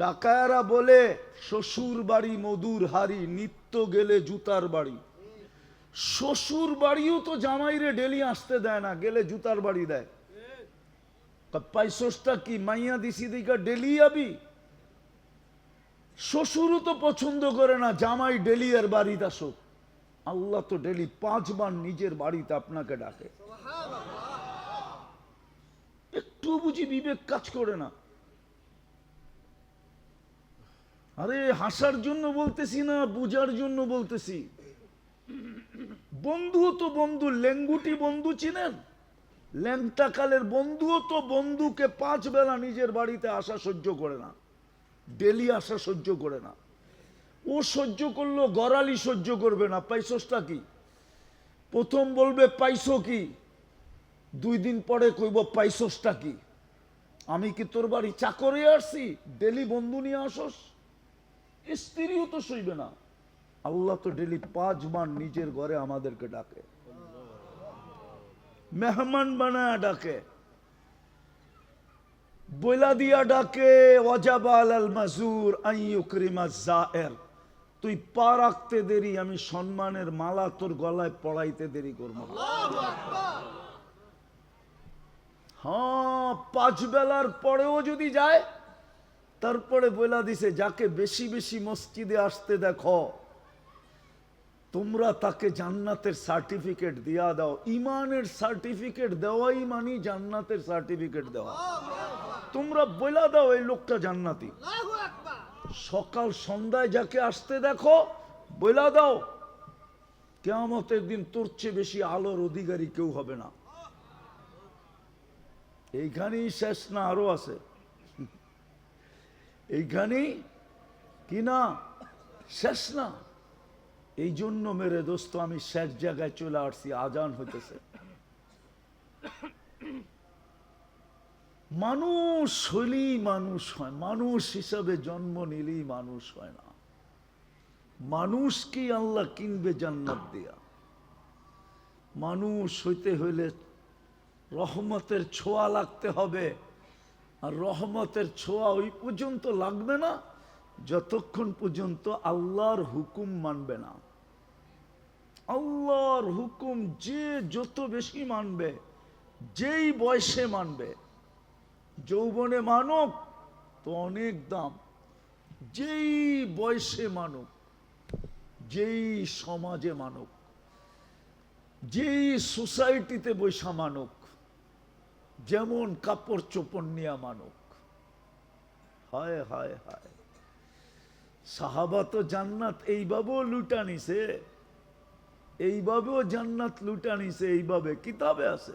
ডাকায়ারা বলে শ্বশুর বাড়ি মধুর হারি নিত্য গেলে জুতার বাড়ি। শ্বশুর বাড়িও তো জামাইরে ডেলি আসতে দেয় না, গেলে জুতার বাড়ি দেয়। কি, মাইয়া দিছি দিকা ডেলি আবি? শ্বশুরও তো পছন্দ করে না, জামাই ডেলি আর বাড়িতে আসুক। আল্লাহ তো ডেলি পাঁচবার নিজের বাড়িতে আপনাকে ডাকে। একটু বুঝি বিবেক কাজ করে না। আরে হাসার জন্য বলতেছি না, বুঝার জন্য বলতেছি। বন্ধু তো বন্ধু, লেঙ্গুটি বন্ধু চিনেন? ল্যাংটা কালের বন্ধুও তো বন্ধুকে পাঁচ বেলা নিজের বাড়িতে আসা সহ্য করে না, ডেলি আসা সহ্য করে না। ও সহ্য করল গড়ালি সহ্য করবে না, পাইসোসটা কি? প্রথম বলবে, পাইসো কি? দুই দিন পরে কইব, পাইসোসটা কি? আমি কি তোর বাড়ি চাকরে আসছি? ডেলি বন্ধু নিয়ে আসস? স্ত্রীও তো সইবে না। আল্লাহ তো ডেলি পাঁচবার নিজের ঘরে আমাদেরকে ডাকে। মেহমান বানায় ডাকে। বইলা দিয়া ডাকে ওয়াজাবাল আল মাজুর আইয়ুকরিমা জায়ের তুই পা রাখতে দেরি আমি সম্মানের মালা তোর গলায় পড়াইতে দেরি করব হ্যাঁ পাঁচ বেলার পরেও যদি যায় তারপরে বইলা দিছে যাকে বেশি বেশি মসজিদে আসতে দেখো তোমরা তাকে জান্নাতের সার্টিফিকেট দিয়া দাও। ইমানের সার্টিফিকেট দেওয়াই মানি জান্নাতের সার্টিফিকেট দেওয়া। তোমরা বইলা দাও এই লোকটা জান্নাতি। সকাল সন্ধ্যায় যাকে আসতে দেখো বইলা দাও। কেয়ামতের দিন তোর চেয়ে বেশি আলোর অধিকারী কেউ হবে না। এইখানেই শেষ না আরও আছে। এইখানেই কি না? শেষ না। এই জন্য মেরে দোস্ত, আমি শেষ জায়গায় চলে আসছি, আজান হইতেছে। মানুষ হইলেই মানুষ হয়, মানুষ হিসাবে জন্ম নিলেই মানুষ হয় না। মানুষ কি আল্লাহ কিনবে জান্নাত দিয়া। মানুষ হইতে হইলে রহমতের ছোঁয়া লাগতে হবে। আর রহমতের ছোঁয়া ওই পর্যন্ত লাগবে না, যতক্ষণ পর্যন্ত আল্লাহর হুকুম মানবে না। আল্লাহর হুকুম যে যত বেশি মানবে, যেই বয়সে মানবে, যৌবনে মানব তো অনেক দাম। যেই বয়সে মানব যেই সমাজে মানব যেই সোসাইটিতে বৈশা মানব যেমন কাপড় চোপড় নিয়া মানুক। হায় হায় হায়। সাহাবা তো জান্নাত, এইভাবেও লুটানিছে এইভাবেও জান্নাত লুটানিছে এইভাবে কিতাবে আছে।